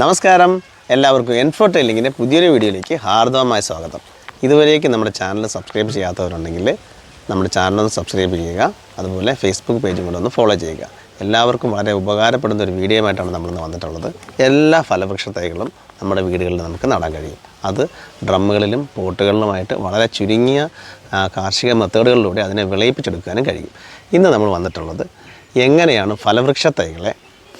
നമസ്കാരം. എല്ലാവർക്കും എൻഫോ ട്രെയിലിങ്ങിന്റെ പുതിയൊരു വീഡിയോയിലേക്ക് ഹാർദവമായ സ്വാഗതം. ഇതുവരേക്കും നമ്മുടെ ചാനൽ സബ്സ്ക്രൈബ് ചെയ്യാത്തവരുണ്ടെങ്കിൽ നമ്മുടെ ചാനലൊന്ന് സബ്സ്ക്രൈബ് ചെയ്യുക. അതുപോലെ ഫേസ്ബുക്ക് പേജും കൂടെ ഒന്ന് ഫോളോ ചെയ്യുക. എല്ലാവർക്കും വളരെ ഉപകാരപ്പെടുന്ന ഒരു വീഡിയോയുമായിട്ടാണ് നമ്മളിന്ന് വന്നിട്ടുള്ളത്. എല്ലാ ഫലവൃക്ഷ തൈകളും നമ്മുടെ വീടുകളിൽ നമുക്ക് നടാൻ കഴിയും. അത് ഡ്രമ്മുകളിലും പോട്ടുകളിലുമായിട്ട് വളരെ ചുരുങ്ങിയ കാർഷിക മെത്തേഡുകളിലൂടെ അതിനെ വിളയിപ്പിച്ചെടുക്കാനും കഴിയും. ഇന്ന് നമ്മൾ വന്നിട്ടുള്ളത് എങ്ങനെയാണ് ഫലവൃക്ഷ തൈകളെ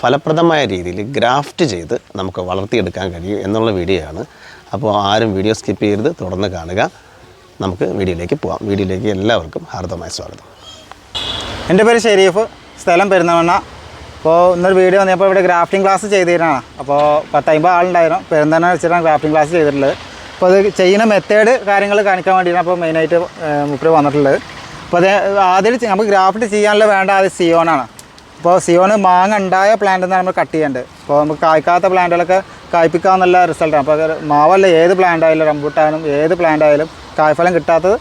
ഫലപ്രദമായ രീതിയിൽ ഗ്രാഫ്റ്റ് ചെയ്ത് നമുക്ക് വളർത്തിയെടുക്കാൻ കഴിയും എന്നുള്ള വീഡിയോ ആണ്. അപ്പോൾ ആരും വീഡിയോ സ്കിപ്പ് ചെയ്യരുത്. തുടർന്ന് കാണുക. നമുക്ക് വീഡിയോയിലേക്ക് പോകാം വീഡിയോയിലേക്ക് എല്ലാവർക്കും ഹാർദമായ സ്വാഗതം. എന്റെ പേര് ഷെരീഫ്. സ്ഥലം പെരുന്നവണ്ണ അപ്പോൾ ഇന്നൊരു വീഡിയോ വന്നപ്പോൾ ഇവിടെ ഗ്രാഫ്റ്റിംഗ് ക്ലാസ് ചെയ്തിരുന്നതാണ്. അപ്പോൾ പത്തമ്പത് ആളുണ്ടായിരുന്നു. പെരുന്തണ്ണ വെച്ചിട്ടാണ് ഗ്രാഫ്റ്റിംഗ് ക്ലാസ് ചെയ്തിട്ടുള്ളത്. അപ്പോൾ അത് ചെയ്യുന്ന മെത്തേഡ് കാര്യങ്ങൾ കാണിക്കാൻ വേണ്ടിയാണ് അപ്പോൾ മെയിനായിട്ട് മുപ്പര് വന്നിട്ടുള്ളത്. അപ്പോൾ അത് ആദ്യം നമുക്ക് ഗ്രാഫ്റ്റ് ചെയ്യാനുള്ള വേണ്ട അത് സിയോണാണ് അപ്പോൾ സിയോണ് മാങ്ങ ഉണ്ടായ പ്ലാന്റ് നമ്മൾ കട്ട് ചെയ്യേണ്ടത് അപ്പോൾ നമുക്ക് കായ്ക്കാത്ത പ്ലാന്റുകളൊക്കെ കായ്പ്പിക്കാമെന്നുള്ള റിസൾട്ടാണ് അപ്പോൾ മാവല്ല ഏത് പ്ലാന്റ് ആയാലും റംബൂട്ടാനും ഏത് പ്ലാന്റ് ആയാലും കായ്ഫലം കിട്ടാത്തത്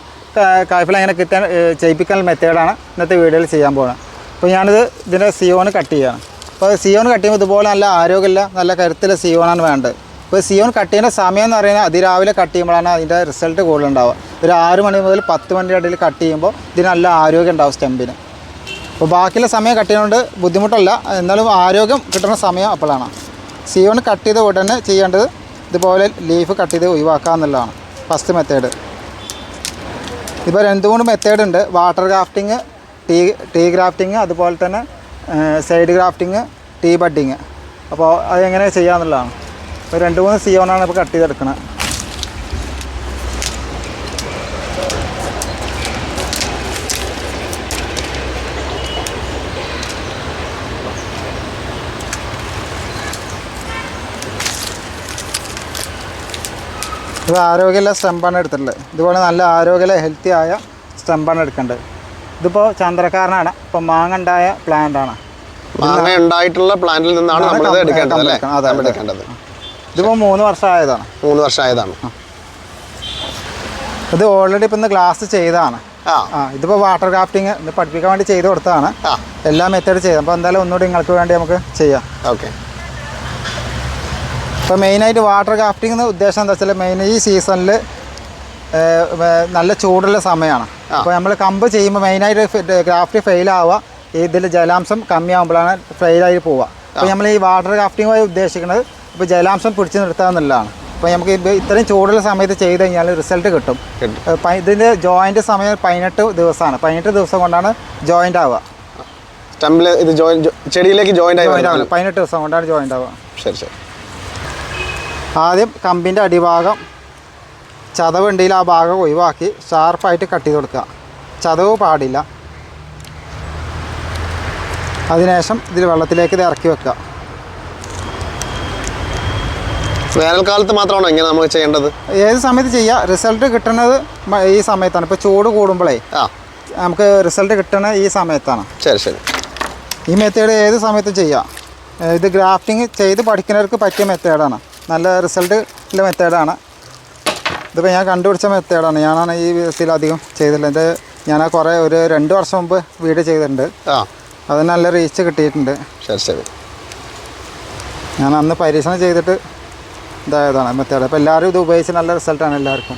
കായ്ഫലം എങ്ങനെ കിട്ടാൻ ചെയ്യിപ്പിക്കാൻ മെത്തേഡാണ് ഇന്നത്തെ വീഡിയോയിൽ ചെയ്യാൻ പോകുന്നത് അപ്പോൾ ഞാനിത് ഇതിന്റെ സിയോണ് കട്ട് ചെയ്യുകയാണ് അപ്പോൾ സിയോൺ കട്ട് ചെയ്യുമ്പോൾ ഇതുപോലെ നല്ല ആരോഗ്യമില്ല നല്ല കരുത്തുള്ള സിയോണാണ് വേണ്ടത്. ഇപ്പോൾ സിയോൺ കട്ട് ചെയ്യുന്ന സമയം എന്ന് പറയുന്നത് അതിരാവിലെ കട്ട് ചെയ്യുമ്പോഴാണ് അതിന്റെ റിസൾട്ട് കൂടുതലുണ്ടാവുക. ഒരു ആറ് മണി മുതൽ പത്ത് മണിയുടെ ഇടയിൽ കട്ട് ചെയ്യുമ്പോൾ ഇതിന് നല്ല ആരോഗ്യം ഉണ്ടാവും സ്റ്റെമ്പിന് അപ്പോൾ ബാക്കിയുള്ള സമയം കട്ട് ചെയ്യുന്നതുകൊണ്ട് ബുദ്ധിമുട്ടല്ല. എന്നാലും ആരോഗ്യം കിട്ടുന്ന സമയം അപ്പോഴാണ്. സിയോൺ കട്ട് ചെയ്ത ഉടനെ ചെയ്യേണ്ടത് ഇതുപോലെ ലീഫ് കട്ട് ചെയ്ത് ഒഴിവാക്കുക എന്നുള്ളതാണ്. ഫസ്റ്റ് മെത്തേഡ് ഇപ്പോൾ രണ്ട് മൂന്ന് മെത്തേഡ് ഉണ്ട്. Water grafting T T grafting അതുപോലെ തന്നെ സൈഡ് ഗ്രാഫ്റ്റിങ് ടീ ബഡിങ് അപ്പോൾ അതെങ്ങനെ ചെയ്യാമെന്നുള്ളതാണ് ഇപ്പോൾ രണ്ട് മൂന്ന് സിയോണാണ് ഇപ്പോൾ കട്ട് ചെയ്തെടുക്കുന്നത് ഇത് ആരോഗ്യമുള്ള സ്റ്റെമ്പാണ് എടുത്തിട്ടുള്ളത്. ഇതുപോലെ നല്ല ആരോഗ്യമുള്ള ഹെൽത്തി ആയ സ്റ്റെമ്പാണ് എടുക്കേണ്ടത്. ഇതിപ്പോൾ ചന്ദ്രക്കാരനാണ് ഇപ്പോൾ മാങ്ങ ഉണ്ടായ പ്ലാന്റ് ആണ്. മാങ്ങ ഉണ്ടായിട്ടുള്ള പ്ലാന്റിൽ നിന്നാണ് നമ്മൾ ഇത് എടുക്കേണ്ടത് അല്ലേ. എടുക്കേണ്ടത്. ഇതിപ്പോൾ മൂന്ന് വർഷമായതാണ്. മൂന്ന് വർഷമായതാണ്. ഇത് ഓൾറെഡി ഇപ്പം ഇന്ന് ക്ലാസ് ചെയ്തതാണ്. ആ. ഇതിപ്പോൾ വാട്ടർ ക്രാഫ്റ്റിംഗ് പഠിപ്പിക്കാൻ വേണ്ടി ചെയ്ത് കൊടുത്തതാണ്. എല്ലാ മെത്തേഡ് ചെയ്തത് അപ്പോൾ എന്തായാലും ഒന്നുകൂടി നിങ്ങൾക്ക് വേണ്ടി നമുക്ക് ചെയ്യാം. ഓക്കെ ഇപ്പോൾ മെയിനായിട്ട് വാട്ടർ ക്രാഫ്റ്റിംഗ് എന്ന് ഉദ്ദേശം എന്താ വെച്ചാൽ മെയിൻ ഈ സീസണിൽ നല്ല ചൂടുള്ള സമയമാണ്. അപ്പോൾ നമ്മൾ കമ്പ് ചെയ്യുമ്പോൾ മെയിനായിട്ട് ക്രാഫ്റ്റ് ഫെയിൽ ആവുക. ഇതിൽ ജലാംശം കമ്മിയാകുമ്പോഴാണ് ഫെയിലായി പോവുക. അപ്പോൾ നമ്മൾ ഈ വാട്ടർ ക്രാഫ്റ്റിങ്ങുമായി ഉദ്ദേശിക്കുന്നത് ഇപ്പോൾ ജലാംശം പിടിച്ചു നിർത്തുക എന്നുള്ളതാണ്. അപ്പോൾ നമുക്ക് ഇത്രയും ചൂടുള്ള സമയത്ത് ചെയ്ത് കഴിഞ്ഞാൽ റിസൾട്ട് കിട്ടും. ഇതിന്റെ ജോയിന്റ് സമയം പതിനെട്ട് ദിവസമാണ്. പതിനെട്ട് ദിവസം കൊണ്ടാണ് ജോയിന്റ് ആവുക. സ്റ്റമ്പിൽ ഇത് ജോയിൻ ചെടിയിലേക്ക് ജോയിന്റ് ആവുക പതിനെട്ട് ദിവസം കൊണ്ടാണ് ജോയിന്റ് ആവുക. ശരി ശരി. ആദ്യം കമ്പിന്റെ അടിഭാഗം ചതവുണ്ടെങ്കിൽ ആ ഭാഗം ഒഴിവാക്കി ഷാർപ്പായിട്ട് കട്ട് ചെയ്ത് കൊടുക്കുക. ചതവ് പാടില്ല. അതിനുശേഷം ഇതിൽ വെള്ളത്തിലേക്ക് ഇത് ഇറക്കി വെക്കുക. വേനൽക്കാലത്ത് മാത്രമാണോ ഇങ്ങനെ നമ്മൾ ചെയ്യേണ്ടത്? ഏത് സമയത്ത് ചെയ്യുക റിസൾട്ട് കിട്ടുന്നത് ഈ സമയത്താണ്. ഇപ്പോൾ ചൂട് കൂടുമ്പോഴേ ആ. നമുക്ക് റിസൾട്ട് കിട്ടുന്നത് ഈ സമയത്താണ്. ശരി ശരി. ഈ മെത്തേഡ് ഏത് സമയത്തും ചെയ്യാം. ഇത് ഗ്രാഫ്റ്റിംഗ് ചെയ്ത് പഠിക്കുന്നവർക്ക് പറ്റിയ മെത്തേഡാണ് നല്ല റിസൾട്ട് ഉള്ള മെത്തേഡാണ് ഇതിപ്പോൾ ഞാൻ കണ്ടുപിടിച്ച മെത്തേഡാണ് ഞാനാണ് ഈ വിധത്തിൽ അധികം ചെയ്തിട്ടുള്ളത് എന്റെ ഞാൻ ആ കുറേ ഒരു രണ്ട് വർഷം മുമ്പ് വീഡിയോ ചെയ്തിട്ടുണ്ട്. അതിന് നല്ല റീച്ച് കിട്ടിയിട്ടുണ്ട്. ശരി ശരി. ഞാൻ അന്ന് പരീക്ഷണം ചെയ്തിട്ട് ഇതായതാണ് മെത്തേഡ് അപ്പോൾ എല്ലാവരും ഇത് ഉപയോഗിച്ച് നല്ല റിസൾട്ടാണ് എല്ലാവർക്കും.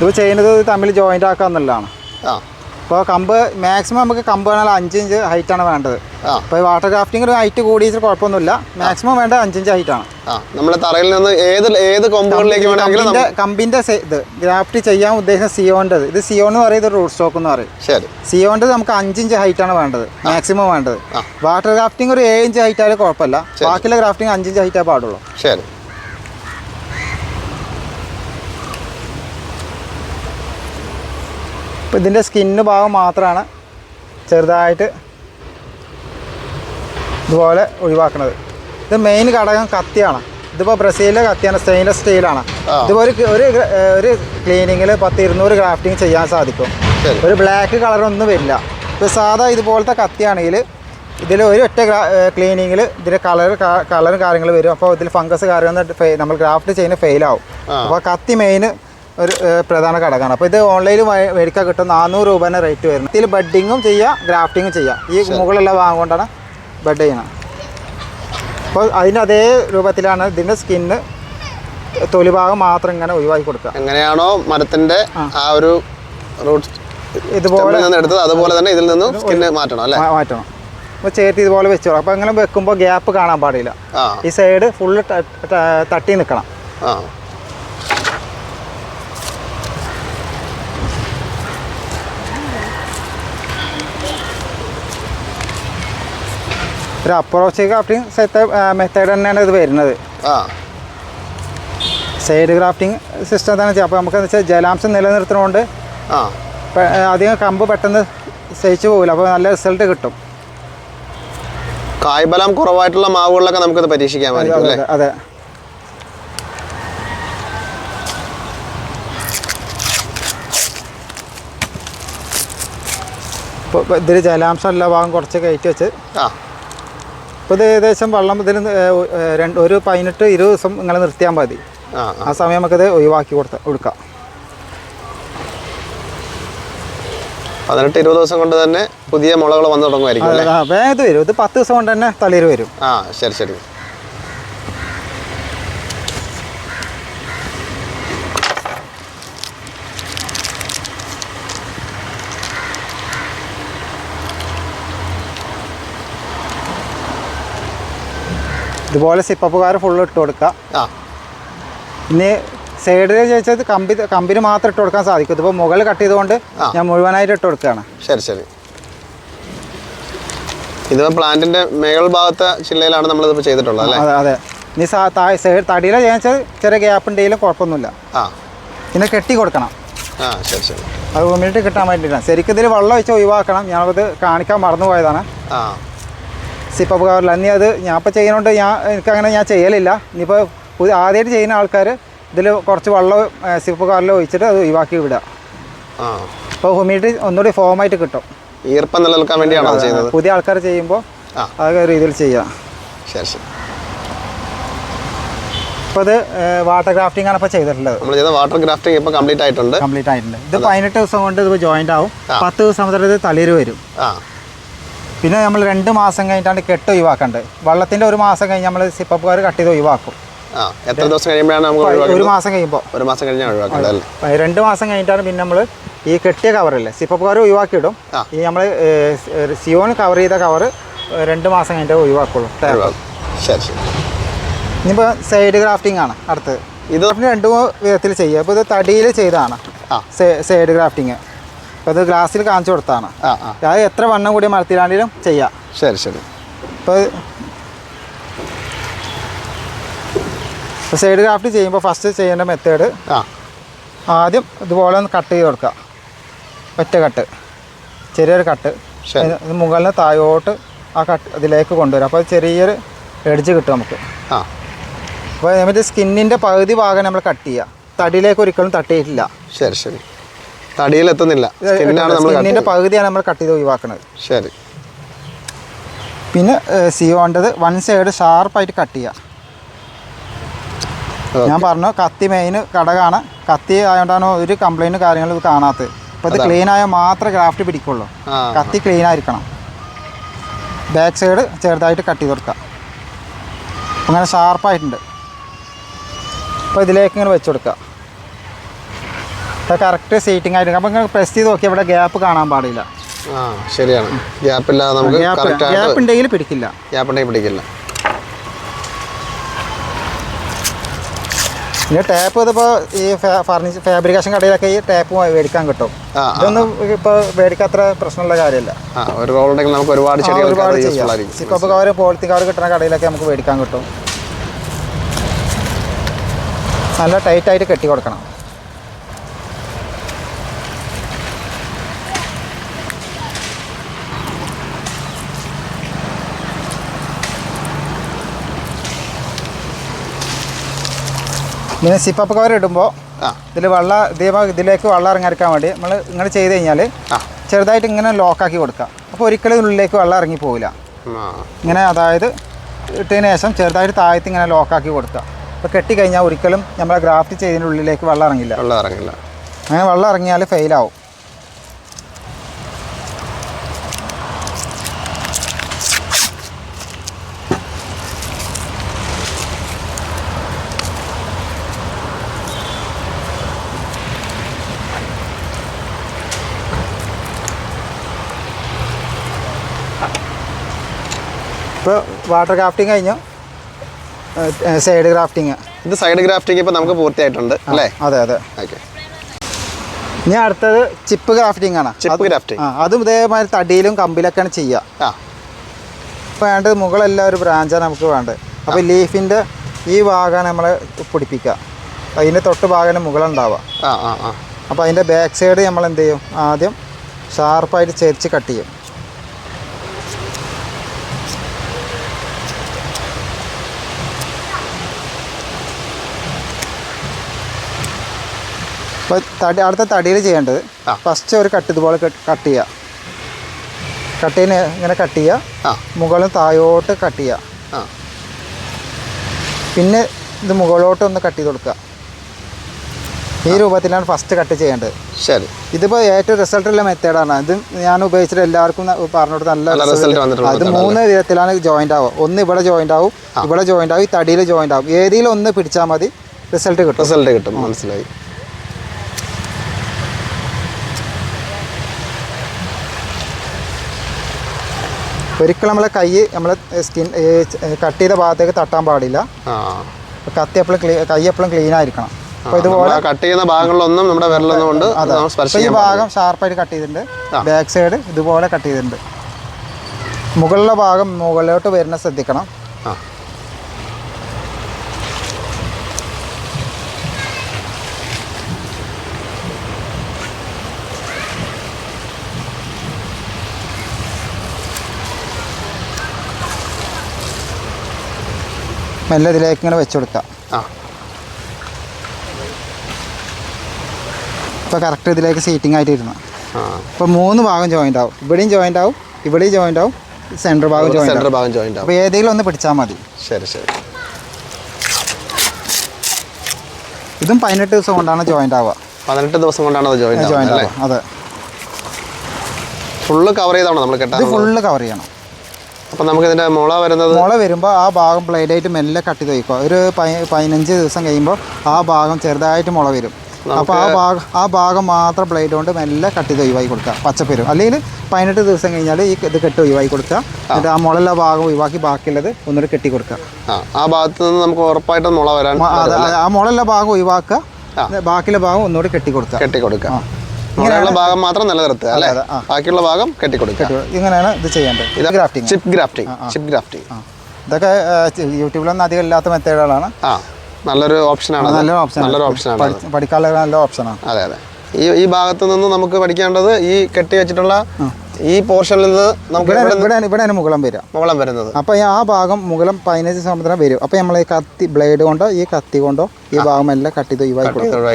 ഇത് ചെയ്യുന്നത് തമ്മിൽ ജോയിന്റ് ആക്കുക എന്നുള്ളതാണ് ആ. അപ്പോൾ കമ്പ് മാക്സിമം നമുക്ക് കമ്പ് വേണമെങ്കിൽ അഞ്ച് ഇഞ്ച് ഹൈറ്റാണ് വേണ്ടത്. അപ്പോൾ വാട്ടർ ക്രാഫ്റ്റിംഗ് ഒരു ഹൈറ്റ് കൂടിയിട്ട് കുഴപ്പമൊന്നുമില്ല. മാക്സിമം വേണ്ട അഞ്ചിഞ്ച് ഹൈറ്റാണ് ആ നമ്മൾ തറയിൽ നിന്ന് ഏത് ഏത് കൊമ്പുകളിലേക്ക് വേണമെങ്കിലും കമ്പിന്റെ ഇത് ഗ്രാഫ്റ്റ് ചെയ്യാൻ ഉദ്ദേശം സിയോന്റെത് ഇത് സിയോൺ എന്ന് പറയുന്നത് റൂട്ട് സ്റ്റോക്ക് എന്ന് പറയും. ശരി. സിയോന്റെ നമുക്ക് അഞ്ചിഞ്ച് ഹൈറ്റാണ് വേണ്ടത്. മാക്സിമം വേണ്ടത്. വാട്ടർ ക്രാഫ്റ്റിംഗ് ഒരു ഏഴ് ഇഞ്ച് ഹൈറ്റ് ആയാലും കുഴപ്പമില്ല. ബാക്കിയുള്ള ക്രാഫ്റ്റിംഗ് അഞ്ചിഞ്ച് ഹൈറ്റേ പാടുള്ളൂ. ശരി. അപ്പോൾ ഇതിന്റെ സ്കിന്ന് ഭാഗം മാത്രമാണ് ചെറുതായിട്ട് ഇതുപോലെ ഒഴിവാക്കുന്നത് ഇത് മെയിൻ ഘടകം കത്തിയാണ്. ഇതിപ്പോൾ ബ്രസീലിലെ കത്തിയാണ് സ്റ്റെയിൻലെസ് സ്റ്റീലാണ്. ഇതിപ്പോൾ ഒരു ഒരു ക്ലീനിങ്ങിൽ പത്ത് ഇരുന്നൂറ് ഗ്രാഫ്റ്റിംഗ് ചെയ്യാൻ സാധിക്കും. ഒരു ബ്ലാക്ക് കളറൊന്നും വരില്ല. ഇപ്പോൾ സാധാ ഇതുപോലത്തെ കത്തിയാണെങ്കിൽ ഇതിൽ ഒരു ഒറ്റ ക്ലീനിങ്ങിൽ ഇതിന്റെ കളർ കളറും കാര്യങ്ങൾ വരും. അപ്പോൾ ഇതിൽ ഫംഗസ് കാര്യങ്ങൾ നമ്മൾ ഗ്രാഫ്റ്റ് ചെയ്യുന്ന ഫെയിലാവും. അപ്പോൾ കത്തി മെയിൻ ഒരു പ്രധാന ഘടകമാണ്. അപ്പോൾ ഇത് ഓൺലൈനിൽ മേടിക്കാൻ കിട്ടും നാനൂറ് രൂപേന്റെ റേറ്റ് വരുന്നത് ഇതിൽ ബഡ്ഡിങ്ങും ചെയ്യാം ഗ്രാഫ്റ്റിങ്ങും ചെയ്യാം. ഈ മുകളിലുള്ള വാങ്ങുകൊണ്ടാണ് കൊണ്ടാണ് ബഡ് ചെയ്യണം അപ്പോൾ അതിന്റെ അതേ രൂപത്തിലാണ് ഇതിന്റെ സ്കിന്ന് തൊലിഭാഗം മാത്രം ഇങ്ങനെ ഒഴിവാക്കി കൊടുക്കുക. എങ്ങനെയാണോ മരത്തിന്റെ ആ. ഒരു റൂട്ട് ഇതുപോലെ എടുത്തത് അതുപോലെ തന്നെ ഇതിൽ നിന്നും സ്കിന്ന് മാറ്റണം അല്ലേ? മാറ്റണം. അപ്പോൾ ചേർത്ത് ഇതുപോലെ വെച്ചോളാം. അപ്പോൾ ഇങ്ങനെ വെക്കുമ്പോൾ ഗ്യാപ്പ് കാണാൻ പാടില്ല. ഈ സൈഡ് ഫുള്ള് തട്ടി നിൽക്കണം ഒരു അപ്രോച്ച് ക്രാഫ്റ്റിംഗ് സെറ്റ് മെത്തേഡ് തന്നെയാണ് ഇത് വരുന്നത്. സൈഡ് ക്രാഫ്റ്റിംഗ് സിസ്റ്റം തന്നെ ചെയ്യാം. അപ്പോൾ നമുക്ക് എന്താ വെച്ചാൽ ജലാംശം നിലനിർത്തുന്നതുകൊണ്ട് അധികം കമ്പ് പെട്ടെന്ന് സഹിച്ചു പോകില്ല അപ്പോൾ നല്ല റിസൾട്ട് കിട്ടും. കായ്ബലം കുറവായിട്ടുള്ള മാവുകളിലൊക്കെ നമുക്കിത് പരീക്ഷിക്കാൻ അല്ലേ? അതെ. ഇപ്പോൾ ഇതിൽ ജലാംശം എല്ലാ ഭാഗം കുറച്ച് കയറ്റി വെച്ച് ആ. ഇപ്പോൾ ഇത് ഏകദേശം വെള്ളം ഇതിൽ രണ്ട് ഒരു പതിനെട്ട് ഇരുപത് ദിവസം നിങ്ങൾ നിർത്തിയാൽ മതി. ആ സമയം സമയം നമുക്കിത് ഒഴിവാക്കി കൊടുത്ത കൊടുക്കാം. പതിനെട്ട് ഇരുപത് ദിവസം കൊണ്ട് തന്നെ പുതിയ മുളകൾ വന്നു തുടങ്ങുമായിരിക്കും അല്ലേ? ആ, വേഗം ഇത് വരും. ഇത് പത്ത് ദിവസം കൊണ്ട് തന്നെ തളിര് വരും. ആ ശരി ശരി. ഇതുപോലെ സിപ്പപ്പുകാർ ഫുൾ ഇട്ട് കൊടുക്കുക ആ. ഇനി സൈഡിൽ ചോദിച്ചത് കമ്പി കമ്പിന് മാത്രം ഇട്ട് കൊടുക്കാൻ സാധിക്കും. ഇതിപ്പോൾ മുകളിൽ കട്ട് ചെയ്തുകൊണ്ട് ഞാൻ മുഴുവനായിട്ട് ഇട്ട് കൊടുക്കുകയാണ് ശരി ശരി. ഇതിപ്പോൾ പ്ലാന്റിന്റെ മേൾ ഭാഗത്തെ ചില്ലയിലാണ് നമ്മൾ ഇതിപ്പോൾ ചെയ്തിട്ടുള്ളത് അല്ലേ? അതെ അതെ. ഇനി സൈഡ് തടിയിലെ ചോദിച്ചാൽ ചെറിയ ഗ്യാപ്പ് ഉണ്ടെങ്കിലും കുഴപ്പമൊന്നുമില്ല. ആ. പിന്നെ കെട്ടി കൊടുക്കണം. ആ ശരി ശരി. അത് ഒന്നിട്ട് കിട്ടാൻ വേണ്ടിയിട്ടാണ് ശരിക്കും ഇതിൽ വെള്ളം വെച്ച് ഒഴിവാക്കണം. ഞാനത് കാണിക്കാൻ മറന്നു പോയതാണ് ആ. സിപ്പപ്പ് കവറിൽ ഇനി അത് ഞാൻ ഇപ്പോൾ ചെയ്യുന്നതുകൊണ്ട് ഞാൻ എനിക്കങ്ങനെ ഞാൻ ചെയ്യലില്ല. ഇനിയിപ്പോൾ പുതിയ ആദ്യമായിട്ട് ചെയ്യുന്ന ആൾക്കാർ ഇതിൽ കുറച്ച് വെള്ളം സിപ്പ് കവറിൽ ഒഴിച്ചിട്ട് അത് ഒഴിവാക്കി വിടുക. അപ്പോൾ ഹ്യൂമിഡിറ്റി ഒന്നുകൂടി ഫോമായിട്ട് കിട്ടും. ഈർപ്പം നിലനിൽക്കാൻ വേണ്ടിയാണോ ചെയ്യുന്നത്? പുതിയ ആൾക്കാർ ചെയ്യുമ്പോൾ ആ. രീതിയിൽ ചെയ്യാം. ശരി ശരി. ഇപ്പോൾ ഇത് വാട്ടർ ഗ്രാഫ്റ്റിംഗ് ആണ് ഇപ്പോൾ ചെയ്തിട്ടുള്ളത്. നമ്മൾ ചെയ്ത വാട്ടർ ഗ്രാഫ്റ്റിംഗ് ഇപ്പോൾ കംപ്ലീറ്റ് ആയിട്ടുണ്ട്. കംപ്ലീറ്റ് ആയിട്ടുണ്ട് ഇത് പതിനെട്ട് ദിവസം കൊണ്ട് ഇത് ജോയിന്റ് ആവും. പത്ത് ദിവസം മുതൽ ഇത് തളിര് വരും. പിന്നെ നമ്മൾ രണ്ട് മാസം കഴിഞ്ഞിട്ടാണ് കെട്ട് ഒഴിവാക്കേണ്ടത്. വള്ളത്തിന്റെ ഒരു മാസം കഴിഞ്ഞ് നമ്മൾ സിപ്പപ്പുകാർ കട്ട് ചെയ്ത് ഒഴിവാക്കും. എത്ര ദിവസം കഴിയുമ്പോഴാണ് നമുക്ക് ഒരു മാസം കഴിയുമ്പോൾ. ഒരു മാസം കഴിഞ്ഞാൽ ഒഴിവാക്കേണ്ടത് രണ്ട് മാസം കഴിഞ്ഞിട്ടാണ് പിന്നെ നമ്മൾ ഈ കെട്ടിയ കവറില്ലേ സിപ്പപ്പുകാർ ഒഴിവാക്കിയിടും. ഇടും ഈ നമ്മൾ സിയോൺ കവർ ചെയ്ത കവർ രണ്ട് മാസം കഴിഞ്ഞിട്ട് ഒഴിവാക്കുള്ളൂ. ശരി ശരി. ഇനിയിപ്പോൾ സൈഡ് ഗ്രാഫ്റ്റിംഗ് ആണ് അടുത്തത്. ഇത് രണ്ടു വിധത്തിൽ ചെയ്യുക ഇപ്പോൾ ഇത് തടിയിൽ ചെയ്തതാണ്. സൈഡ് ഗ്രാഫ്റ്റിംഗ് അപ്പോൾ ഇത് ഗ്ലാസ്സിൽ കാണിച്ചു കൊടുത്താണ്. ആ ആ. അത് എത്ര വണ്ണം കൂടിയ മരത്തിലാണെങ്കിലും ചെയ്യാം. ശരി ശരി. ഇപ്പോൾ ഇപ്പോൾ സൈഡ് ഗ്രാഫ്റ്റ് ചെയ്യുമ്പോൾ ഫസ്റ്റ് ചെയ്യേണ്ട മെത്തേഡ് ആ. ആദ്യം ഇതുപോലെ ഒന്ന് കട്ട് ചെയ്ത് കൊടുക്കുക. ഒറ്റ കട്ട് ചെറിയൊരു കട്ട് ശരി. ഇത് മുകളിൽ നിന്ന് താഴോട്ട് ആ കട്ട് ഇതിലേക്ക് കൊണ്ടുവരും. അപ്പോൾ ചെറിയൊരു എഡ്ജ് കിട്ടും നമുക്ക്. ആ. അപ്പോൾ നമ്മുടെ സ്കിന്നിന്റെ പകുതി ഭാഗം നമ്മൾ കട്ട് ചെയ്യുക തടിയിലേക്ക് ഒരിക്കലും തട്ടിയിട്ടില്ല. ശരി ശരി. തടിയിൽ എത്തുന്നില്ല സ്കിന്നാണ് നമ്മൾ സ്കിന്നിന്റെ പകുതിയാണ് നമ്മൾ കട്ട് ചെയ്ത് ഒഴിവാക്കുന്നത് ശരി. പിന്നെ സിയോണ്ടത് വൺ സൈഡ് ഷാർപ്പായിട്ട് കട്ട് ചെയ്യുക ഞാൻ പറഞ്ഞു കത്തി മെയിൻ കടകാണ് കത്തി ആയതുകൊണ്ടാണ് ഒരു കംപ്ലൈന്റ് കാര്യങ്ങൾ ഇത് കാണാത്തത്. ഇപ്പൊ ഇത് ക്ലീൻ ആയ മാത്രമേ ഗ്രാഫ്റ്റ് പിടിക്കുള്ളൂ. കത്തി ക്ലീൻ ആയിരിക്കണം. ബാക്ക് സൈഡ് ചെറുതായിട്ട് കട്ട് ചെയ്ത് കൊടുക്കുക അങ്ങനെ ഷാർപ്പായിട്ടുണ്ട് അപ്പോൾ ഇതിലേക്ക് ഇങ്ങനെ വെച്ച് കൊടുക്കുക കറക്റ്റ് സീറ്റിംഗ് ആയിട്ട് അപ്പോൾ പ്രസ് ചെയ്ത് നോക്കിയാൽ ഇവിടെ ഗ്യാപ്പ് കാണാൻ പാടില്ല. ആ ശരിയാണ്. ഗ്യാപ്പില്ലാതെ നമുക്ക് ഗ്യാപ്പ് ഗ്യാപ്പ് ഉണ്ടെങ്കിൽ പിടിക്കില്ല. ഗ്യാപ്പ് ഉണ്ടെങ്കിൽ പിടിക്കില്ല. പിന്നെ ടാപ്പ് ഇതിപ്പോൾ ഈ ഫർണിച്ചർ ഫാബ്രിക്കേഷൻ കടയിലൊക്കെ ഈ ടാപ്പ് മേടിക്കാൻ കിട്ടും. ഇതൊന്നും ഇപ്പോൾ മേടിക്കാത്ര പ്രശ്നമുള്ള കാര്യമല്ല. നമുക്ക് ഒരുപാട് ഒരുപാട് ആയിരിക്കും. സിക്കപ്പ് കവർ പോളിത്തി കവർ കിട്ടുന്ന കടയിലൊക്കെ നമുക്ക് മേടിക്കാൻ കിട്ടും. നല്ല ടൈറ്റായിട്ട് കെട്ടി കൊടുക്കണം. പിന്നെ സിപ്പപ്പ് കവർ ഇടുമ്പോൾ ഇതിൽ വെള്ളം ഇതേപോലെ ഇതിലേക്ക് വെള്ളം ഇറങ്ങിയിരിക്കാൻ വേണ്ടി നമ്മൾ ഇങ്ങനെ ചെയ്ത് കഴിഞ്ഞാൽ ചെറുതായിട്ട് ഇങ്ങനെ ലോക്കാക്കി കൊടുക്കുക. അപ്പോൾ ഒരിക്കലും ഉള്ളിലേക്ക് വെള്ളം ഇറങ്ങി പോവില്ല. ഇങ്ങനെ അതായത് ഇട്ടതിന് ശേഷം ചെറുതായിട്ട് താഴത്ത് ഇങ്ങനെ ലോക്കാക്കി കൊടുക്കുക. അപ്പോൾ കെട്ടി കഴിഞ്ഞാൽ ഒരിക്കലും നമ്മളെ ഗ്രാഫ്റ്റ് ചെയ്തതിന്റെ ഉള്ളിലേക്ക് വെള്ളം ഇറങ്ങില്ല. വെള്ളം ഇറങ്ങില്ല. അങ്ങനെ വെള്ളം ഇറങ്ങിയാൽ ഫെയിലാവും. ഇപ്പോൾ വാട്ടർ ക്രാഫ്റ്റിംഗ് കഴിഞ്ഞു. സൈഡ് ക്രാഫ്റ്റിംഗ് ഇത് സൈഡ് ഗ്രാഫ്റ്റിംഗ് ഇപ്പോൾ നമുക്ക് പൂർത്തിയായിട്ടുണ്ട് അല്ലേ? അതെ അതെ. ഓക്കെ. ഇനി അടുത്തത് ചിപ്പ് ക്രാഫ്റ്റിംഗ് ആണ്. ചിപ്പ് ക്രാഫ്റ്റിംഗ് അതും ഇതേമാതിരി തടിയിലും കമ്പിലൊക്കെയാണ് ചെയ്യുക. ആ. ഇപ്പോൾ വേണ്ടത് മുകളെല്ലാം ഒരു ബ്രാഞ്ചാണ് നമുക്ക് വേണ്ടത്. അപ്പോൾ ലീഫിന്റെ ഈ ഭാഗമാണ് നമ്മൾ പിടിപ്പിക്കുക. അതിന്റെ തൊട്ട് ഭാഗമാണ് മുകളുണ്ടാവുക. ആ ആ ആ. അപ്പോൾ അതിന്റെ ബാക്ക് സൈഡ് നമ്മൾ എന്ത് ചെയ്യും? ആദ്യം ഷാർപ്പായിട്ട് ചെരിച്ച് കട്ട് ചെയ്യും. അപ്പോൾ തടി അടുത്ത തടിയിൽ ചെയ്യേണ്ടത് ഫസ്റ്റ് ഒരു കട്ട് ഇതുപോലെ കട്ട് ചെയ്യുക. കട്ടിന് ഇങ്ങനെ കട്ട് ചെയ്യുക. ആ. മുകളിൽ താഴോട്ട് കട്ട് ചെയ്യുക. പിന്നെ ഇത് മുകളിലോട്ട് ഒന്ന് കട്ട് ചെയ്ത് കൊടുക്കുക. ഈ രൂപത്തിലാണ് ഫസ്റ്റ് കട്ട് ചെയ്യേണ്ടത്. ശരി. ഇതിപ്പോൾ ഏറ്റവും റിസൾട്ട് ഉള്ള മെത്തേഡാണ് ഇത് ഞാൻ ഉപയോഗിച്ചിട്ട് എല്ലാവർക്കും പറഞ്ഞു കൊടുത്ത് നല്ല റിസൾട്ട് അത് മൂന്ന് വിധത്തിലാണ് ജോയിന്റ് ആവുക. ഒന്ന് ഇവിടെ ജോയിന്റ് ആവും ഇവിടെ ജോയിന്റ് ആവും ഈ തടിയിൽ ജോയിന്റ് ആവും. ഏതെങ്കിലും ഒന്ന് പിടിച്ചാൽ മതി റിസൾട്ട് കിട്ടും. റിസൾട്ട് കിട്ടും. മനസ്സിലായി. ഒരിക്കലും നമ്മളെ കൈ നമ്മളെ സ്കിൻ കട്ട് ചെയ്ത ഭാഗത്തേക്ക് തട്ടാൻ പാടില്ല. കത്തി എപ്പോഴും കൈ എപ്പോഴും ക്ലീൻ ആയിരിക്കണം. അപ്പോൾ ഇതുപോലെ കട്ട് ചെയ്യുന്ന ഭാഗങ്ങളിലൊന്നും നമ്മുടെ വിരലൊന്നും കൊണ്ട് ഈ ഭാഗം ഷാർപ്പായിട്ട് കട്ട് ചെയ്തിട്ടുണ്ട്. ബാക്ക് സൈഡ് ഇതുപോലെ കട്ട് ചെയ്തിട്ടുണ്ട്. മുകളിലെ ഭാഗം മുകളിലോട്ട് വരുന്ന ശ്രദ്ധിക്കണം. മെല്ലെ ഇതിലേക്ക് ഇങ്ങനെ വെച്ച് കൊടുക്കുക. ആ. ഇപ്പോൾ കറക്റ്റ് ഇതിലേക്ക് സീറ്റിംഗ് ആയിട്ട് ഇരുന്നു. അപ്പോൾ മൂന്ന് ഭാഗം ജോയിന്റ് ആവും. ഇവിടെയും ജോയിന്റ് ആവും ഇവിടെയും ജോയിന്റ് ആവും സെന്റർ ഭാഗം ജോയിന്റ് സെന്റർ ഭാഗം ജോയിന്റ് ആവും. അപ്പോൾ ഏതെങ്കിലും ഒന്ന് പിടിച്ചാൽ മതി. ശരി ശരി. ഇതും പതിനെട്ട് ദിവസം കൊണ്ടാണ് ജോയിന്റ് ആവുക. പതിനെട്ട് ദിവസം കൊണ്ടാണ് ജോയിന്റ് ആവുക. അതെ. ഫുള്ള് കവർ ചെയ്താണോ നമ്മൾ കെട്ടാൻ ഫുള്ള് കവർ ചെയ്യണം. അപ്പം നമുക്ക് ഇതിന്റെ മുള വരുന്നത് മുള വരുമ്പോൾ ആ ഭാഗം ബ്ലേഡായിട്ട് മെല്ലെ കട്ട് ചെയ്ത് വയ്ക്കുക ഒരു പതി- പതിനഞ്ച് ദിവസം കഴിയുമ്പോൾ ആ ഭാഗം ചെറുതായിട്ട് മുള വരും. അപ്പോൾ ആ ഭാഗം ആ ഭാഗം മാത്രം പ്ലേറ്റ് കൊണ്ട് മെല്ലെ കട്ട് ചെയ്ത് ഒഴിവാക്കി കൊടുക്കുക. പച്ചപ്പരും. അല്ലെങ്കിൽ പതിനെട്ട് ദിവസം കഴിഞ്ഞാൽ ഈ ഇത് കെട്ട് ഒഴിവാക്കി കൊടുക്കുക. എന്നിട്ട് ആ മുളയുള്ള ഭാഗം ഒഴിവാക്കി ബാക്കിയുള്ളത് ഒന്നുകൂടി കെട്ടി കൊടുക്കുക. ആ ഭാഗത്ത് നിന്ന് നമുക്ക് ഉറപ്പായിട്ടും മുള വരാൻ ആ മുളയുള്ള ഭാഗം ഒഴിവാക്കുക. ബാക്കിയുള്ള ഭാഗം ഒന്നുകൂടി കെട്ടി കൊടുക്കുക. കെട്ടി കൊടുക്കാം മുളയുള്ള ഭാഗം മാത്രം നിലനിർത്തുക അല്ലേ? ബാക്കിയുള്ള ഭാഗം കെട്ടിക്കൊടുക്കുക. ഇങ്ങനെയാണ് ഇത് ചെയ്യേണ്ടത് grafting chip grafting chip grafting ഇതൊക്കെ യൂട്യൂബിലൊന്നും അധികം ഇല്ലാത്ത മെത്തേഡുകളാണ് ആ നല്ലൊരു ഓപ്ഷനാണ് നല്ല നല്ലൊരു ഓപ്ഷൻ നല്ലൊരു ഓപ്ഷനാണ് പഠിക്കാനുള്ള നല്ല ഓപ്ഷനാണ് അതെ അതെ. ഈ ഈ ഭാഗത്ത് നിന്ന് നമുക്ക് പഠിക്കേണ്ടത് ഈ കെട്ടി വെച്ചിട്ടുള്ള ഈ പോർഷനിൽ നിന്ന് നമുക്ക് ഇവിടെ ഇവിടെ ഇവിടെ ഇവിടെയാണ് മുകളം വരിക. മുകളം വരുന്നത്. അപ്പോൾ ആ ഭാഗം മുകളം പതിനഞ്ച് സമുദ്രം വരും. അപ്പോൾ നമ്മൾ ഈ കത്തി ബ്ലേഡ് കൊണ്ടോ ഈ കത്തി കൊണ്ടോ ഈ ഭാഗം എല്ലാം കട്ട് ചെയ്ത് ഒഴിവാക്കി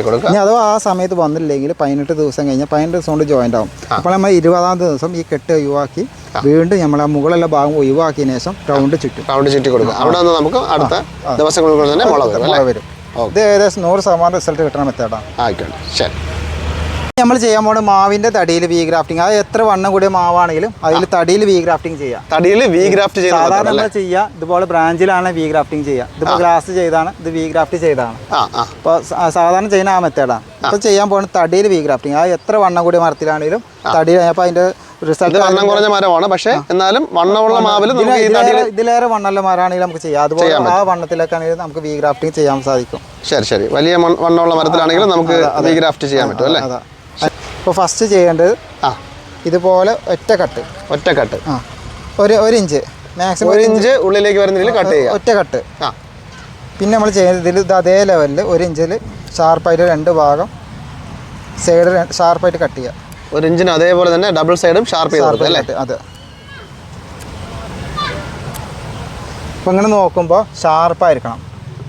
കൊടുക്കും ഇനി അഥവാ ആ സമയത്ത് വന്നില്ലെങ്കിൽ പതിനെട്ട് ദിവസം കഴിഞ്ഞാൽ പതിനെട്ട് ദിവസം കൊണ്ട് ജോയിന്റ് ആവും. അപ്പോൾ നമ്മൾ ഇരുപതാം ദിവസം ഈ കെട്ട് ഒഴിവാക്കി വീണ്ടും നമ്മൾ ആ മുകളിലെ ഭാഗം ഒഴിവാക്കിയതിന് ശേഷം റൗണ്ട് ചുറ്റും. റൗണ്ട് ചുറ്റി കൊടുക്കുക. അവിടെ നിന്ന് നമുക്ക് അടുത്ത ദിവസങ്ങളിൽ തന്നെ മുള വരും ഇത് ഏകദേശം നൂറ് ശതമാനം റിസൾട്ട് കിട്ടണം മെത്തേഡാണ്. ആയിക്കോട്ടെ. ശരി. നമ്മൾ ചെയ്യാൻ പോകുന്നത് മാവിന്റെ തടിയിൽ വി ഗ്രാഫ്റ്റിംഗ് അത് എത്ര വണ്ണം കൂടിയ മാവാണെങ്കിലും അതിൽ തടിയിൽ വി ഗ്രാഫ്റ്റിംഗ് ചെയ്യാം. തടിയിൽ വി ഗ്രാഫ്റ്റ് സാധാരണ നമ്മൾ ചെയ്യുക ഇതുപോലെ ബ്രാഞ്ചിലാണ് വി ഗ്രാഫ്റ്റിംഗ് ചെയ്യുക ഇതിപ്പോൾ ഗ്ലാസ് ചെയ്താണ് ഇത് വി ഗ്രാഫ്റ്റ് ചെയ്താണ്. അപ്പോൾ സാധാരണ ചെയ്യുന്ന ആ മെത്തേഡാണ് ഇപ്പോൾ ചെയ്യാൻ പോകുന്നത് തടിയിൽ വി ഗ്രാഫ്റ്റിംഗ് അത് എത്ര വണ്ണം കൂടിയ മരത്തിലാണെങ്കിലും തടിയിൽ അപ്പോൾ അതിന്റെ റിസൾട്ട് വണ്ണം കുറഞ്ഞ മരമാണ്. പക്ഷേ എന്നാലും വണ്ണമുള്ള മാവിൽ ഈ തടിയിൽ ഇതിലേറെ വണ്ണല്ല മരമാണെങ്കിലും നമുക്ക് ചെയ്യാം. അതുപോലെ ആ വണ്ണത്തിലൊക്കെ ആണെങ്കിലും നമുക്ക് വി ഗ്രാഫ്റ്റിംഗ് ചെയ്യാൻ സാധിക്കും. ശരി ശരി. വലിയ വണ്ണമുള്ള മരത്തിലാണെങ്കിലും നമുക്ക് വി ഗ്രാഫ്റ്റ് ചെയ്യാൻ പറ്റും അല്ലേ? അതാ ഇപ്പോൾ ഫസ്റ്റ് ചെയ്യേണ്ടത് ആ ഇതുപോലെ ഒറ്റ കട്ട് ഒറ്റ കട്ട് ആ ഒരു ഒരു ഇഞ്ച്. മാക്സിമം ഒരു ഇഞ്ച് ഉള്ളിലേക്ക് വരുന്ന കട്ട് ചെയ്യുക. ഒറ്റ കട്ട് ആ. പിന്നെ നമ്മൾ ചെയ്യുന്നതിൽ ഇത് അതേ ലെവലിൽ ഒരു ഇഞ്ചിൽ ഷാർപ്പായിട്ട് രണ്ട് ഭാഗം സൈഡ് ഷാർപ്പായിട്ട് കട്ട് ചെയ്യുക. ഒരു ഇഞ്ചിന് അതേപോലെ തന്നെ ഡബിൾ സൈഡും ഷാർപ്പ് ചെയ്ത് അല്ലേ? അതെ. അപ്പോൾ ഇങ്ങനെ നോക്കുമ്പോൾ ഷാർപ്പായിരിക്കണം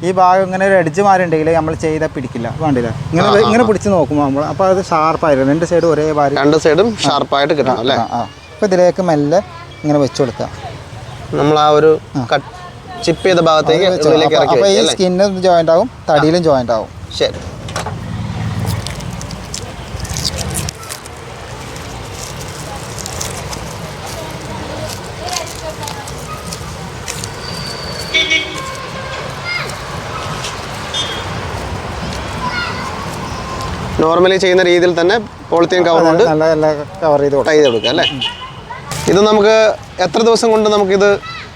ഈ ഭാഗം ഇങ്ങനെ ഒരു അടിച്ച് മാറിണ്ടെങ്കിൽ നമ്മൾ ചെയ്താൽ പിടിക്കില്ല. വേണ്ടില്ല ഇങ്ങനെ ഇങ്ങനെ പിടിച്ച് നോക്കുമ്പോൾ നമ്മൾ അപ്പോൾ അത് ഷാർപ്പായിരുന്നു രണ്ട് സൈഡും ഒരേ ഭാരം രണ്ട് സൈഡും ഷാർപ്പായിട്ട് കിട്ടണം അല്ലേ? ആ അപ്പോൾ ഇതിലേക്ക് മെല്ലെ ഇങ്ങനെ വെച്ച് കൊടുക്കുക നമ്മൾ ആ ഒരു ചിപ്പ് ചെയ്ത ഭാഗത്തേക്ക് അപ്പോൾ ഈ സ്കിന്നും ജോയിന്റ് ആവും തടിയിലും ജോയിന്റ് ആവും. ശരി. നോർമലി ചെയ്യുന്ന രീതിയിൽ തന്നെ പോളിത്തീൻ കവർ കൊണ്ട് കവർ ചെയ്ത് ടൈ ചെയ്ത് കൊടുക്കുക അല്ലേ? ഇത് നമുക്ക് എത്ര ദിവസം കൊണ്ട് നമുക്കിത്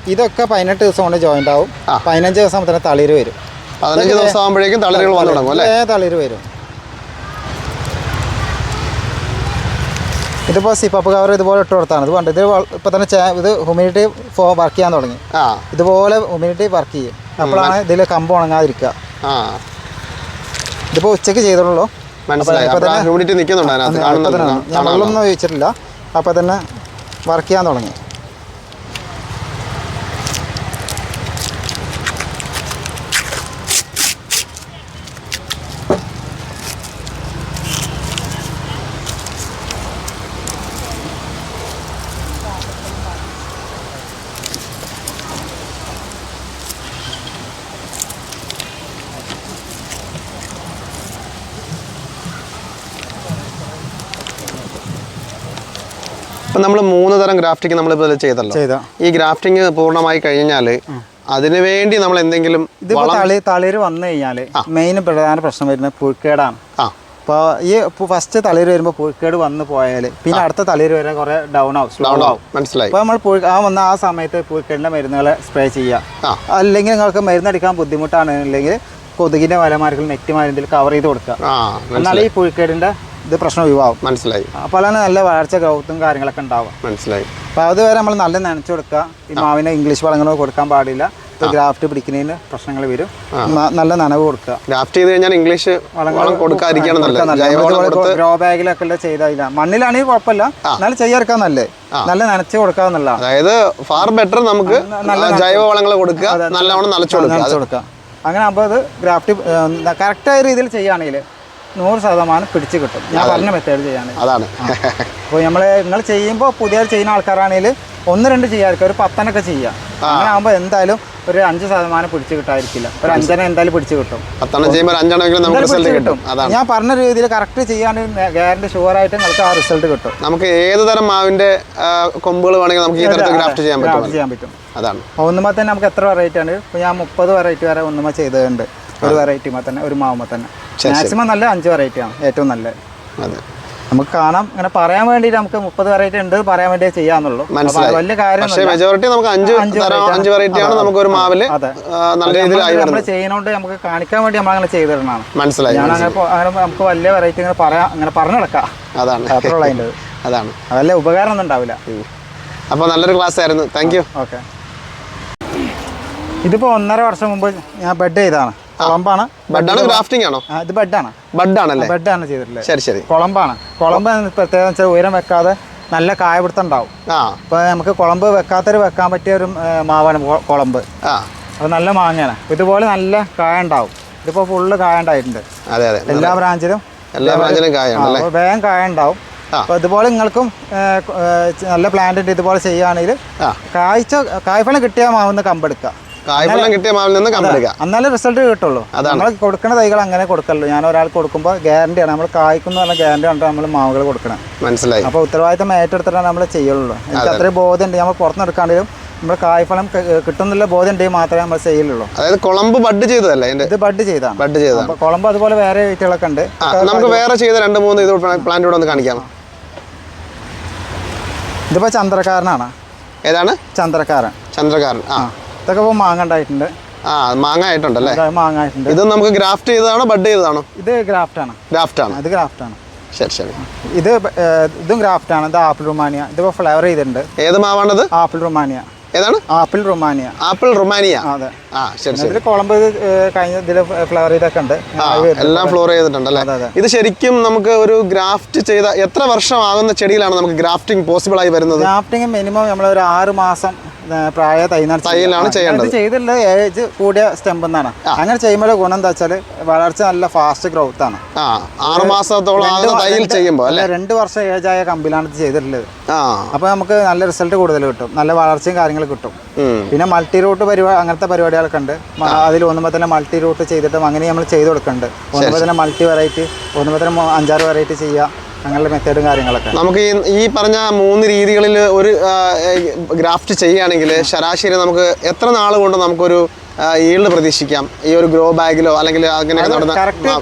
ഇതൊക്കെ പതിനെട്ട് ദിവസം കൊണ്ട് ജോയിന്റ് ആവും. പതിനഞ്ച് ദിവസം തന്നെ തളിര് വരും. പതിനഞ്ച് ദിവസം ആകുമ്പോഴേക്കും തളിരുകൾ വന്നു തുടങ്ങും അല്ലേ? തളിര് വരും. ഇതിപ്പോൾ സിപ്പപ്പ് കവർ ഇതുപോലെ ഇട്ട് കൊടുത്താണ്. ഇത് പണ്ട് ഇത് ഇപ്പോൾ തന്നെ ഇത് ഹ്യൂമിഡിറ്റി ഫോ വർക്ക് ചെയ്യാൻ തുടങ്ങി. ആ. ഇതുപോലെ ഹ്യൂമിഡിറ്റി വർക്ക് ചെയ്യും. അപ്പോഴാണ് ഇതിൽ കമ്പ് ഉണങ്ങാതിരിക്കുക. ആ. ഇതിപ്പോൾ ഉച്ചയ്ക്ക് ചെയ്തോളൂ മനസ്സിലായി. ഹ്യൂമിഡിറ്റി നിൽക്കുന്നുണ്ട് അതിനകത്ത്. ഞാൻ വെള്ളമൊന്നും ഒഴിച്ചിട്ടില്ല. അപ്പോൾ തന്നെ വർക്ക് ചെയ്യാൻ തുടങ്ങി. ഇപ്പം നമ്മൾ മൂന്ന് തരം ഗ്രാഫ്റ്റിംഗ് നമ്മളിപ്പോൾ ചെയ്തല്ലോ. ചെയ്ത. ഈ ഗ്രാഫ്റ്റിംഗ് പൂർണമായി കഴിഞ്ഞാൽ അതിനുവേണ്ടി നമ്മൾ എന്തെങ്കിലും ഇതിപ്പോൾ തളി തളിര് വന്നു കഴിഞ്ഞാൽ മെയിൻ പ്രധാന പ്രശ്നം വരുന്നത് പുഴുക്കേടാണ്. അപ്പോൾ ഈ ഫസ്റ്റ് തളിര് വരുമ്പോൾ പുഴുക്കേട് വന്നു പോയാൽ പിന്നെ അടുത്ത തളിര് വരെ കുറേ ഡൗൺ ആവും സ്ലോ ഡൗൺ ആവും. മനസ്സിലായി. അപ്പോൾ നമ്മൾ ആ വന്ന ആ സമയത്ത് പുഴുക്കേടിന്റെ മരുന്നുകൾ സ്പ്രേ ചെയ്യുക അല്ലെങ്കിൽ നിങ്ങൾക്ക് മരുന്നടിക്കാൻ ബുദ്ധിമുട്ടാണ് അല്ലെങ്കിൽ കൊതുകിന്റെ നെറ്റ് നെറ്റുമാരും കവർ ചെയ്ത് കൊടുക്കുക. എന്നാൽ ഈ പുഴുക്കേടിന്റെ ഇത് പ്രശ്നം ഒഴിവാകും മനസ്സിലായി. അപ്പോഴാണ് നല്ല വളർച്ച ഗ്രൗത്തും കാര്യങ്ങളൊക്കെ ഉണ്ടാവുക. മനസ്സിലായി. അപ്പോൾ അതുവരെ നമ്മൾ നല്ല നനച്ചു കൊടുക്കുക. ഈ മാവിന് ഇംഗ്ലീഷ് വളങ്ങളോ കൊടുക്കാൻ പാടില്ല. ഗ്രാഫ്റ്റ് പിടിക്കുന്നതിന് പ്രശ്നങ്ങൾ വരും. നല്ല നനവ് കൊടുക്കുക. ഗ്രാഫ്റ്റ് ചെയ്ത് കഴിഞ്ഞാൽ ഇംഗ്ലീഷ് വളം കൊടുക്കാതിരിക്കണം നല്ലത്. ഗ്രോ ബാഗിലൊക്കെ ഉള്ള മണ്ണിലാണെങ്കിൽ കുഴപ്പമില്ല. എന്നാലും ചെയ്യാതിരിക്കാൻ നല്ലേ? നല്ല നനച്ച് കൊടുക്കുക എന്നുള്ള അതായത് ഫാർ ബെറ്റർ നമുക്ക് ജൈവ വളങ്ങൾ കൊടുക്കുക. നല്ലവണ്ണം നനച്ച് കൊടുക്കുക. അങ്ങനെ ആകുമ്പോൾ അത് ഗ്രാഫ്റ്റ് കറക്റ്റായ രീതിയിൽ ചെയ്യുകയാണെങ്കിൽ നൂറ് ശതമാനം പിടിച്ച് കിട്ടും. ഞാൻ പറഞ്ഞ മെത്തേഡ് ചെയ്യാണ്. അതാണ്. അപ്പോൾ നമ്മൾ നിങ്ങൾ ചെയ്യുമ്പോൾ പുതിയ ചെയ്യുന്ന ആൾക്കാരാണെങ്കിൽ ഒന്ന് രണ്ട് ചെയ്യാതിരിക്കുക ഒരു പത്തനൊക്കെ ചെയ്യാം അങ്ങനെ ആകുമ്പോൾ എന്തായാലും ഒരു അഞ്ച് ശതമാനം പിടിച്ച് കിട്ടാതിരിക്കില്ല. ഒരു അഞ്ചെണ്ണം എന്തായാലും പിടിച്ച് കിട്ടും. നമുക്ക് കിട്ടും. ഞാൻ പറഞ്ഞ രീതിയിൽ കറക്റ്റ് ചെയ്യാണ്ട് ഗ്യാരണ്ടി ഷുവർ ആയിട്ട് നിങ്ങൾക്ക് ആ റിസൾട്ട് കിട്ടും. നമുക്ക് ഏത് തരം മാവിന്റെ കൊമ്പുകൾ വേണമെങ്കിൽ നമുക്ക് ഈ തരത്തിൽ ഗ്രാഫ്റ്റ് ചെയ്യാൻ പറ്റും. ചെയ്യാൻ പറ്റും. അതാണ്. ഒന്നുമ്പോൾ തന്നെ നമുക്ക് എത്ര വെറൈറ്റി ആണ്? ഞാൻ മുപ്പത് വെറൈറ്റി വരെ ഒന്നുമ്പോൾ ചെയ്തിട്ടുണ്ട്. ഒരു വെറൈറ്റിമ തന്നെ ഒരു മാവുമ്പോൾ തന്നെ. മാക്സിമം നല്ല അഞ്ച് വെറൈറ്റി ആണ് ഏറ്റവും നല്ലത്. അതെ. നമുക്ക് കാണാം ഇങ്ങനെ പറയാൻ വേണ്ടിയിട്ട് നമുക്ക് മുപ്പത് വെറൈറ്റി ഉണ്ട് പറയാൻ വേണ്ടി ചെയ്യാന്നുള്ളൂ. വലിയ കാര്യം പക്ഷേ മെജോറിറ്റി നമുക്ക് അഞ്ച് അഞ്ച് വെറൈറ്റി ആണ്. നമുക്ക് ഒരു മാവിൽ നല്ല രീതിയിലായി നമ്മൾ വരുന്നത്. നമുക്ക് കാണിക്കാൻ വേണ്ടി നമ്മൾ അങ്ങനെ ചെയ്തിടണം മനസ്സിലായി. ഞാൻ അങ്ങനെ അങ്ങനെ നമുക്ക് വലിയ വെറൈറ്റി ഇങ്ങനെ പറയാം അങ്ങനെ പറഞ്ഞു നടക്കാം. അതാണ്. അതാണ്. അതല്ല ഉപകാരം ഒന്നും ഉണ്ടാവില്ല അപ്പോൾ നല്ലൊരു ക്ലാസ് ആയിരുന്നു. Thank you okay. ഇതിപ്പോൾ ഒന്നര വർഷം മുമ്പ് ഞാൻ ബെഡ് ചെയ്താണ് കുളമ്പാണ്. ബെഡാണ് ഗ്രാഫ്റ്റിംഗ് ആണോ? ഇത് ബെഡാണ് ബഡാണല്ലേ ബെഡാണ് ചെയ്തിട്ടുള്ളത്. ശരി ശരി. കുളമ്പാണ്. കുളമ്പ് പ്രത്യേകം വെച്ചാൽ ഉയരം വെക്കാതെ നല്ല കായപിടുത്തം ഉണ്ടാവും. അപ്പൊ നമുക്ക് കുളമ്പ് വെക്കാത്തൊരു വെക്കാൻ പറ്റിയ ഒരു മാവാണ് കുളമ്പ്. അപ്പോൾ നല്ല മാങ്ങയാണ്. ഇതുപോലെ നല്ല കായ ഉണ്ടാവും. ഇതിപ്പോ ഫുള്ള് കായ ഉണ്ടായിട്ടുണ്ട്. അതെ അതെ. എല്ലാ ബ്രാഞ്ചിലും എല്ലാ ബ്രാഞ്ചിലും കായ വേഗം കായ ഉണ്ടാവും. അപ്പൊ അപ്പോൾ ഇതുപോലെ നിങ്ങൾക്കും നല്ല പ്ലാന്റ് ഇതുപോലെ ചെയ്യുകയാണെങ്കിൽ കായ്ച്ച കായ്ഫലം കിട്ടിയാൽ മാവുന്ന കമ്പെടുക്കുക കായ്ഫലം കിട്ടിയ മാവിൽ നിന്ന് കമ്പെടുക്കുക എന്നാലും റിസൾട്ട് കിട്ടുള്ളൂ. നമ്മൾ കൊടുക്കുന്ന തൈകൾ അങ്ങനെ കൊടുക്കല്ലോ. ഞാൻ ഒരാൾ കൊടുക്കുമ്പോൾ ഗ്യാരണ്ടിയാണ് നമ്മൾ കായ്ക്കുന്ന പറഞ്ഞ ഗ്യാരണ്ടി ആണ് നമ്മൾ മാവുകൾ കൊടുക്കണം. മനസ്സിലായി. അപ്പോൾ ഉത്തരവാദിത്തം ഏറ്റെടുത്തിട്ടാണ് നമ്മൾ ചെയ്യുള്ളൂ. എനിക്ക് അത്രയും ബോധ്യമുണ്ട് നമ്മൾ പുറത്തുനിന്ന് എടുക്കാണെങ്കിലും നമ്മൾ കായ്ഫലം കിട്ടുന്നില്ല ബോധം ഉണ്ടെങ്കിൽ മാത്രമേ നമ്മൾ ചെയ്യുള്ളൂ. അതായത് കുളമ്പ് ബഡ് ചെയ്തതല്ലേ ഇത് ബഡ് ചെയ്താണ്. ബഡ് ചെയ്ത കുളമ്പ് അതുപോലെ വേറെ വീട്ടുകളൊക്കെ ഉണ്ട്. നമുക്ക് വേറെ ചെയ്ത രണ്ട് മൂന്ന് ഇത് പ്ലാന്റ് ഇവിടെ ഒന്ന് കാണിക്കാം. ഇതിപ്പോ ചന്ദ്രക്കാരനാണ്. ഏതാണ്? ചന്ദ്രക്കാരൻ. ചന്ദ്രകാരൻ ആ. ഇതൊക്കെ ഇപ്പോൾ മാങ്ങ ഉണ്ടായിട്ടുണ്ട്. ആ മാങ്ങ ആയിട്ടുണ്ടല്ലേ? ഇത് മാങ്ങ ആയിട്ടുണ്ട്. ഇത് നമുക്ക് ഗ്രാഫ്റ്റ് ചെയ്തതാണോ ബഡ് ചെയ്തതാണോ? ഇത് ഗ്രാഫ്റ്റാണ് ഗ്രാഫ്റ്റ് ആണ്. ഇത് ഗ്രാഫ്റ്റാണ് ശരി ശരി. ഇത് ഇതും ഇതും ഗ്രാഫ്റ്റാണ് ഇത് ആപ്പിൾ റുമാനിയ. ഇതിപ്പോ ഫ്ലേവർ ചെയ്തിട്ടുണ്ട്. ഏത് മാവാണത്? ആപ്പിൾ റുമാനിയ. ഏതാണ്? ആപ്പിൾ റുമാനിയ. ആപ്പിൾ റുമാനിയ. അതെ. ആ ശരി ശരി. കുളമ്പ് കഴിഞ്ഞ ഇതിൽ ഫ്ലവർ ചെയ്തൊക്കെ ഉണ്ട്. എല്ലാം ഫ്ലോർ ചെയ്തിട്ടുണ്ടല്ലേ? അതെ, അതെ. ഇത് ശരിക്കും നമുക്ക് ഒരു ഗ്രാഫ്റ്റ് ചെയ്ത എത്ര വർഷം ആകുന്ന ചെടിയിലാണ് നമുക്ക് ഗ്രാഫ്റ്റിംഗ് പോസിബിൾ ആയി വരുന്നത്? ഗ്രാഫ്റ്റിംഗ് മിനിമം നമ്മൾ ഒരു ആറ് മാസം പ്രായ തൈനാണ് തൈയിലാണ് ചെയ്യേണ്ടത്. ചെയ്തിട്ടുള്ള ഏജ് കൂടിയ സ്റ്റെമ്പ് എന്നാണ്. അങ്ങനെ ചെയ്യുമ്പോൾ ഗുണം എന്താ വെച്ചാൽ വളർച്ച നല്ല ഫാസ്റ്റ് ഗ്രോത്ത് ആണ്. ആറ് മാസത്തോളം തൈയിൽ ചെയ്യുമ്പോൾ അല്ലേ? രണ്ട് വർഷം ഏജ് ആയ കമ്പിലാണ് ഇത് ചെയ്തിട്ടുള്ളത്. അപ്പൊ നമുക്ക് നല്ല റിസൾട്ട് കൂടുതൽ കിട്ടും. നല്ല വളർച്ചയും കാര്യങ്ങളും കിട്ടും. പിന്നെ മൾട്ടി റൂട്ട് പരിപാടി അങ്ങനത്തെ പരിപാടികളൊക്കെ ഉണ്ട്. അതിൽ ഒന്നുമ്പോൾ തന്നെ മൾട്ടി റൂട്ട് ചെയ്തിട്ടും അങ്ങനെ നമ്മൾ ചെയ്ത് കൊടുക്കുന്നുണ്ട് ഒന്നുമ്പോൾ തന്നെ മൾട്ടി വെറൈറ്റി ഒന്നുമ്പോൾ തന്നെ അഞ്ചാറ് വെറൈറ്റി ചെയ്യുക അങ്ങനെയുള്ള മെത്തേഡും കാര്യങ്ങളൊക്കെ. നമുക്ക് ഈ പറഞ്ഞ മൂന്ന് രീതികളിൽ ഒരു ഗ്രാഫ്റ്റ് ചെയ്യുകയാണെങ്കിൽ ശരാശരി നമുക്ക് എത്ര നാൾ കൊണ്ട് നമുക്കൊരു ഈൽഡ് പ്രതീക്ഷിക്കാം? ഈ ഒരു ഗ്രോ ബാഗിലോ അല്ലെങ്കിൽ അങ്ങനെ കറക്റ്റ്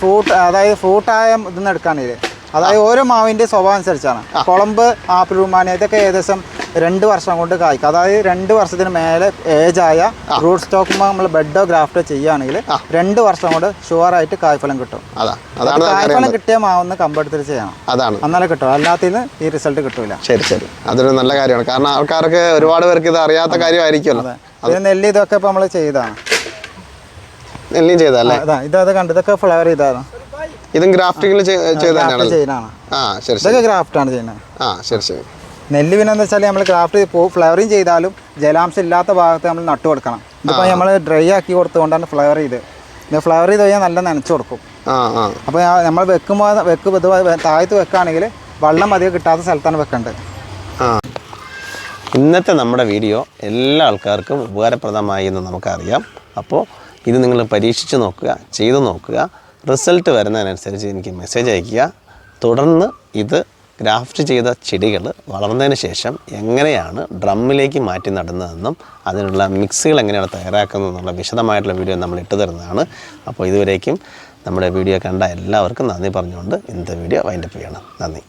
ഫ്രൂട്ട് അതായത് ഫ്രൂട്ടായ ഇതെന്ന് എടുക്കാനില്ല? അതായത് ഓരോ മാവിന്റെ സ്വഭാവം അനുസരിച്ചാണ്. കുളമ്പ് ആപ്പിൾ റുമാന ഇതൊക്കെ ഏകദേശം രണ്ട് വർഷം കൊണ്ട് കായ്ക്കും. അതായത് രണ്ട് വർഷത്തിന് മേലെ ഏജായ റൂട്ട് സ്റ്റോക്ക് നമ്മൾ ബെഡോ ഗ്രാഫ്റ്റോ ചെയ്യുകയാണെങ്കിൽ രണ്ട് വർഷം കൊണ്ട് ഷുവറായിട്ട് കായ്ഫലം കിട്ടും. കായ്ഫലം കിട്ടിയ മാവൊന്ന് കമ്പെടുത്തിട്ട് ചെയ്യണം. അതാണ്. എന്നാലേ കിട്ടും. അല്ലാത്തതിന് ഈ റിസൾട്ട് കിട്ടൂല. ശരി ശരി. അതൊരു നല്ല കാര്യമാണ്. കാരണം ആൾക്കാർക്ക് ഒരുപാട് പേർക്ക് ഇത് അറിയാത്ത കാര്യമായിരിക്കുമല്ലോ. അതെ. നെല്ല് ഇതൊക്കെ ഇപ്പൊ നമ്മൾ ചെയ്താണ് നെല്ലിയും ചെയ്തല്ലേ ഇതത് കണ്ട്. ഇതൊക്കെ ഫ്ലവർ ചെയ്തതാണ്. ഇതും ഗ്രാഫ്റ്റിംഗിൽ ആ ശരി ഇതൊക്കെ ഗ്രാഫ്റ്റാണ് ചെയ്യുന്നത്. ആ ശരി ശരി. നെല്ല് പിന്നെ എന്താ വെച്ചാൽ നമ്മൾ ക്രാഫ്റ്റ് ഫ്ലവറിങ് ചെയ്താലും ജലാംശം ഇല്ലാത്ത ഭാഗത്ത് നമ്മൾ നട്ടു കൊടുക്കണം. ഇതിപ്പോൾ നമ്മൾ ഡ്രൈ ആക്കി കൊടുത്തുകൊണ്ടാണ് ഫ്ലവർ ചെയ്ത്. ഇത് ഫ്ലവർ ചെയ്ത് കഴിഞ്ഞാൽ നല്ല നനച്ചു കൊടുക്കും. അപ്പോൾ നമ്മൾ വെക്കുമ്പോൾ വെക്ക് താഴത്ത് വെക്കുകയാണെങ്കിൽ വെള്ളം അധികം കിട്ടാത്ത സ്ഥലത്താണ് വെക്കേണ്ടത്. ഇന്നത്തെ നമ്മുടെ വീഡിയോ എല്ലാ ആൾക്കാർക്കും ഉപകാരപ്രദമായി എന്ന് നമുക്കറിയാം. അപ്പോൾ ഇത് നിങ്ങൾ പരീക്ഷിച്ച് നോക്കുക ചെയ്തു നോക്കുക. റിസൾട്ട് വരുന്നതിനനുസരിച്ച് എനിക്ക് മെസ്സേജ് അയയ്ക്കുക. തുടർന്ന് ഇത് ഗ്രാഫ്റ്റ് ചെയ്ത ചെടികൾ വളർന്നതിന് ശേഷം എങ്ങനെയാണ് ഡ്രമ്മിലേക്ക് മാറ്റി നടുന്നതെന്നും അതിനുള്ള മിക്സുകൾ എങ്ങനെയാണ് തയ്യാറാക്കുന്നത് എന്നുള്ള വിശദമായിട്ടുള്ള വീഡിയോ നമ്മൾ ഇട്ടു തരുന്നതാണ്. അപ്പോൾ ഇതുവരേക്കും നമ്മുടെ വീഡിയോ കണ്ട എല്ലാവർക്കും നന്ദി പറഞ്ഞുകൊണ്ട് ഇന്നത്തെ വീഡിയോ വൈൻഡപ്പ് ചെയ്യണം. നന്ദി.